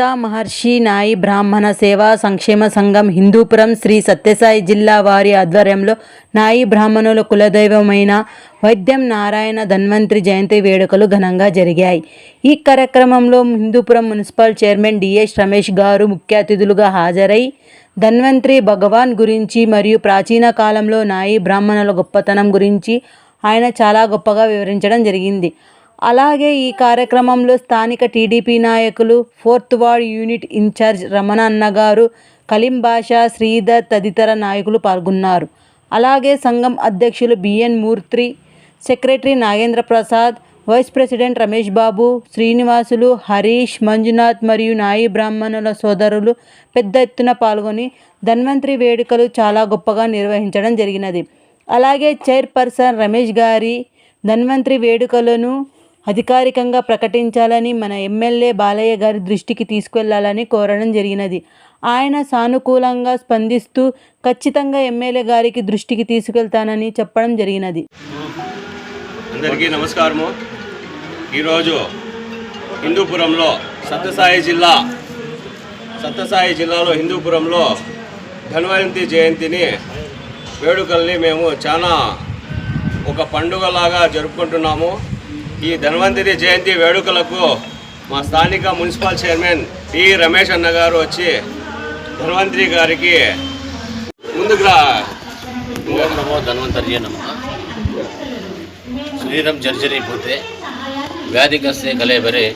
గీతా మహర్షి నాయి బ్రాహ్మణ సేవా సంక్షేమ సంఘం హిందూపురం శ్రీ సత్యసాయి జిల్లా వారి ఆధ్వర్యంలో నాయి బ్రాహ్మణుల కులదైవమైన వైద్యం నారాయణ ధన్వంతరి జయంతి వేడుకలు ఘనంగా జరిగాయి. ఈ కార్యక్రమంలో Hindupuram municipal chairman DS Ramesh garu ముఖ్య అతిథులుగా హాజరై ధన్వంతరి భగవాన్ గురించి మరియు ప్రాచీన కాలంలో నాయి బ్రాహ్మణుల గొప్పతనం గురించి ఆయన చాలా గొప్పగా వివరించడం జరిగింది. అలాగే ఈ కార్యక్రమంలో స్థానిక టీడీపీ నాయకులు fourth ward unit in-charge Ramananna గారు కలీం బాషా శ్రీధర్ తదితర నాయకులు పాల్గొన్నారు. అలాగే సంఘం అధ్యక్షులు BN Murthy secretary Nagendra Prasad vice president Ramesh Babu Srinivasulu Harish Manjunath మరియు నాయి బ్రాహ్మణుల సోదరులు పెద్ద ఎత్తున పాల్గొని ధన్వంతరి వేడుకలు చాలా గొప్పగా నిర్వహించడం జరిగినది. అలాగే చైర్పర్సన్ రమేష్ గారి ధన్వంతరి వేడుకలను అధికారికంగా ప్రకటించాలని మన ఎమ్మెల్యే బాలయ్య గారి దృష్టికి తీసుకెళ్ళాలని కోరడం జరిగినది. ఆయన సానుకూలంగా స్పందిస్తూ ఖచ్చితంగా ఎమ్మెల్యే గారికి దృష్టికి తీసుకెళ్తానని చెప్పడం జరిగినది. అందరికీ నమస్కారము. ఈరోజు హిందూపురంలో సత్యసాయి జిల్లా సత్యసాయి జిల్లాలో హిందూపురంలో ధన్వంతి జయంతిని వేడుకల్ని మేము చాలా ఒక పండుగలాగా జరుపుకుంటున్నాము. ఈ ధన్వంతరి జయంతి వేడుకలకు మా స్థానిక మున్సిపల్ చైర్మన్ టి రమేష్ అన్న గారు వచ్చి ధన్వంతరి గారికి ముందుగా ధన్వంతరి నమో ధన్వంతర్యే నమ. శరీరం జర్జరైపోతే వ్యాధిగ్రస్తే కలేబరే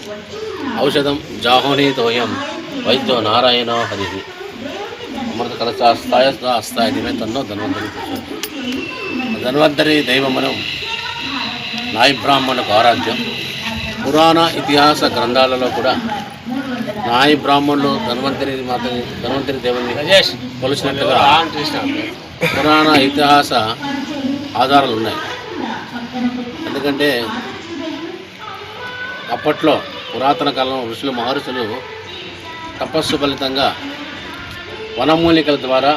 ఔషధం జాహోనీతోయం వైద్యో నారాయణ హరి. అమృత కలశాస్తాయ అస్తాయ దిమే తన్నో ధన్వంతరి ధన్వంతరి దైవమనం. నాయి బ్రాహ్మణులకు ఆరాధ్యం. పురాణ ఇతిహాస గ్రంథాలలో కూడా నాయి బ్రాహ్మణులు ధన్వంతరి మాత ధన్వంతరి దేవుని కొలిసినట్టుగా పురాణ ఇతిహాస ఆధారాలు ఉన్నాయి. ఎందుకంటే అప్పట్లో పురాతన కాలంలో ఋషులు మహర్షులు తపస్సు ఫలితంగా వనమూలికల ద్వారా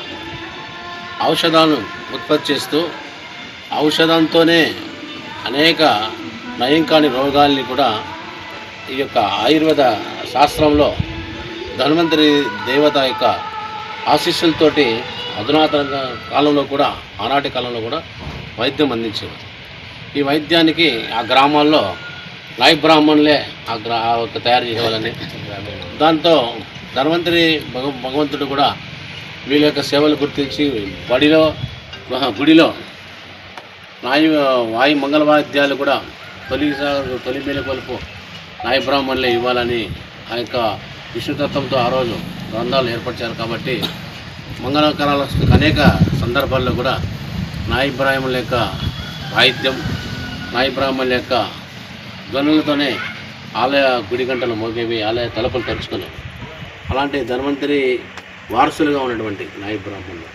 ఔషధాలను ఉత్పత్తి చేస్తూ ఔషధంతోనే అనేక నయం కాని రోగాల్ని కూడా ఈ యొక్క ఆయుర్వేద శాస్త్రంలో ధన్వంతరి దేవత యొక్క ఆశీస్సులతోటి అధునాతన కాలంలో కూడా ఆనాటి కాలంలో కూడా వైద్యం అందించేవారు. ఈ వైద్యానికి ఆ గ్రామాల్లో నాయ బ్రాహ్మణులే ఆ గ్రా యొక్క తయారు చేసేవాళ్ళని. దాంతో ధన్వంతరి భగ భగవంతుడు కూడా వీళ్ళ యొక్క సేవలు గుర్తించి బడిలో గుడిలో నాయు వాయు మంగళ వాయిద్యాలు కూడా తొలి సా- తొలి మేలుకొలుపు నాయ బ్రాహ్మణులే ఇవ్వాలని ఆ యొక్క విష్ణుతత్వంతో ఆ రోజు గ్రంథాలు ఏర్పరిచారు కాబట్టి మంగళకరాల అనేక సందర్భాల్లో కూడా నాయ బ్రాహ్మణుల యొక్క వాయిద్యం నాయ బ్రాహ్మణుల యొక్క ధ్వనులతోనే ఆలయ గుడి గంటలు మోగేవి ఆలయ తలుపులు తెరుచుకున్నాయి అలాంటి ధన్వంతరి వారసులుగా ఉన్నటువంటి నాయ బ్రాహ్మణులు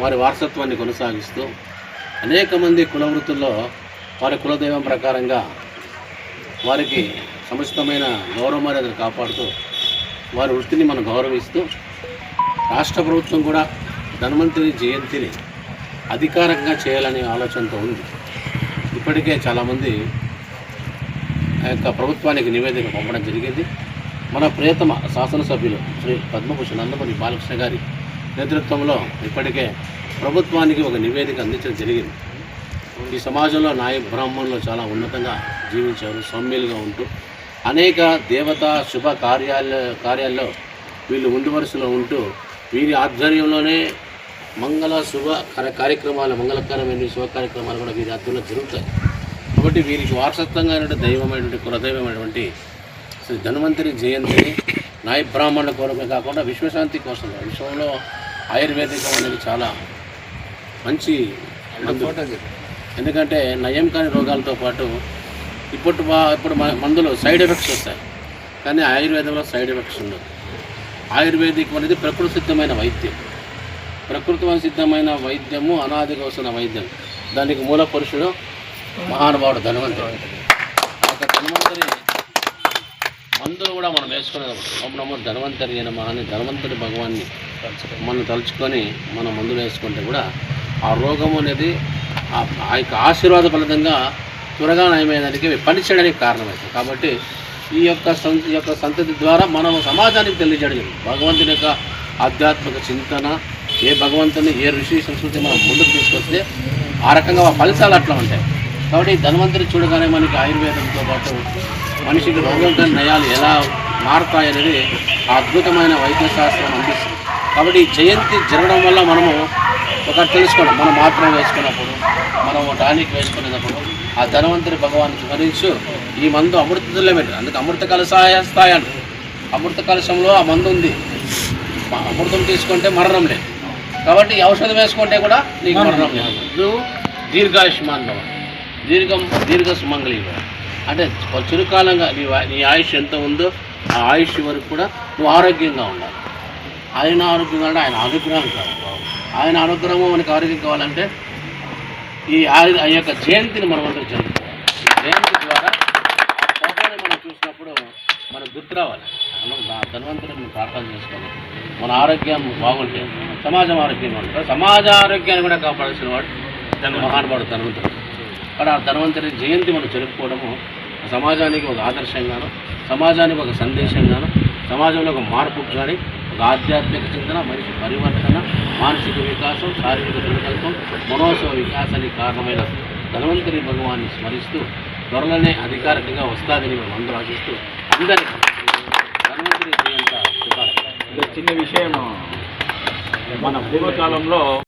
వారి వారసత్వాన్ని కొనసాగిస్తూ అనేక మంది కుల వృత్తుల్లో వారి కులదైవం ప్రకారంగా వారికి సముచితమైన గౌరవ మర్యాదలు కాపాడుతూ వారి వృత్తిని మనం గౌరవిస్తూ రాష్ట్ర ప్రభుత్వం కూడా ధన్వంతరి జయంతిని అధికారికంగా చేయాలనే ఆలోచనతో ఉంది. ఇప్పటికే చాలామంది ఆ యొక్క ప్రభుత్వానికి నివేదిక పంపడం జరిగింది. మన ప్రియతమ శాసనసభ్యులు శ్రీ పద్మభూషణ్ నందమూరి బాలకృష్ణ గారి నేతృత్వంలో ఇప్పటికే ప్రభుత్వానికి ఒక నివేదిక అందించడం జరిగింది. ఈ సమాజంలో నాయ బ్రాహ్మణులు చాలా ఉన్నతంగా జీవించారు సౌమ్యులుగా ఉంటూ. అనేక దేవత శుభ కార్యాల కార్యాల్లో వీళ్ళు ఉండి వరుసలో ఉంటూ వీరి ఆధ్వర్యంలోనే మంగళ శుభ కార్య- కార్యక్రమాలు మంగళకరమైన శుభ కార్యక్రమాలు కూడా వీరి ఆధ్వర్యంలో జరుగుతాయి. కాబట్టి వీరికి వారసత్వంగా దైవమైనటువంటి కులదైవమైనటువంటి శ్రీ ధన్వంతరి జయంతిని నాయ బ్రాహ్మణుల కోరమే కాకుండా విశ్వశాంతి కోసం విశ్వంలో ఆయుర్వేదికం అనేది చాలా మంచి మందు. ఎందుకంటే నయం కాని రోగాలతో పాటు ఇప్పుడు ఇప్పుడు మందులు సైడ్ ఎఫెక్ట్స్ వస్తాయి. కానీ ఆయుర్వేదంలో సైడ్ ఎఫెక్ట్స్ ఉండవు. ఆయుర్వేదికం అనేది ప్రకృతి సిద్ధమైన వైద్యం. ప్రకృతి సిద్ధమైన వైద్యము అనాదిగా వస్తున్న వైద్యం. దానికి మూల పురుషుడు మహానుభావుడు ధన్వంతరి ఆ యొక్క ధన్వంతరి మందులు కూడా మనం వేసుకునేది ఓం నమో ధన్వంతరి అయిన మహాని ధన్వంతరి భగవాన్ని మనం తలుచుకొని మనం మందులు వేసుకుంటే కూడా ఆ రోగం అనేది ఆ యొక్క ఆశీర్వాద ఫలితంగా త్వరగా నయమైనదానికి పని చేయడానికి కారణమవుతుంది కాబట్టి ఈ యొక్క సం- ఈ యొక్క సంతతి ద్వారా మనం సమాజానికి తెలియజేయడం జరిగింది. భగవంతుని యొక్క ఆధ్యాత్మిక చింతన ఏ భగవంతుని ఏ ఋషి సంస్కృతి మనం ముందుకు తీసుకొస్తే ఆ రకంగా ఆ ఫలితాలు అట్లా ఉంటాయి. కాబట్టి ఈ ధన్వంతరి చూడగానే మనకి ఆయుర్వేదంతో పాటు మనిషికి రోగం నయాలు ఎలా మారుతాయనేది ఆ అద్భుతమైన వైద్య శాస్త్రం అందిస్తుంది. కాబట్టి ఈ జయంతి జరగడం వల్ల మనము ఒక తెలుసుకోవడం మనం మాత్రం వేసుకున్నప్పుడు మనం టానిక్ వేసుకునేటప్పుడు ఆ ధనవంతరి భగవాన్ స్మరించు ఈ మందు అమృతతుల్యం పెట్టారు అందుకే అమృత కలసాయ స్థాయి అంటారు అమృత కలశంలో ఆ మందు ఉంది. అమృతం తీసుకుంటే మరణం లేదు. కాబట్టి ఔషధం వేసుకుంటే కూడా నీకు మరణం లేదు. నువ్వు దీర్ఘాయుష్మాన్ భవ. దీర్ఘం దీర్ఘ సుమంగళి అంటే చిరుకాలంగా నీ నీ ఆయుష్ ఎంత ఉందో ఆ ఆయుష్ వరకు కూడా నువ్వు ఆరోగ్యంగా ఉండాలి. ఆయన ఆరోగ్యంగా అంటే ఆయన అనుగ్రహం కాదు ఆయన అనుగ్రహం మనకి ఆరోగ్యం కావాలంటే ఈ ఆ- ఆ యొక్క జయంతిని మనం అందరూ జరుపుకోవాలి. జయంతి ద్వారా ఆ ఫోటోని మనం చూసినప్పుడు మనకు గుర్తు రావాలి. మనం మనం ప్రార్థన చేసుకోవాలి. మన ఆరోగ్యం బాగుంటే సమాజం ఆరోగ్యంగా ఉంటుంది సమాజ ఆరోగ్యాన్ని కూడా కాపాడాల్సిన వాడు మహానుభావుడు ధన్వంతరి కానీ ఆ ధన్వంతరి జయంతి మనం జరుపుకోవడము సమాజానికి ఒక ఆదర్శంగాను సమాజానికి ఒక సందేశంగాను సమాజంలో ఒక మార్పుకు కానీ ఆధ్యాత్మిక చింతన మనిషి పరివర్తన మానసిక వికాసం శారీరక సంకల్పం మనోత్సవ వికాసానికి కారణమైన ధనవంతరి భగవాన్ని స్మరిస్తూ త్వరలోనే అధికారికంగా వస్తాదని మేము అందరూ ఆశిస్తూ అందరికీ ధన్వంతరి చిన్న విషయం మన పూర్వకాలంలో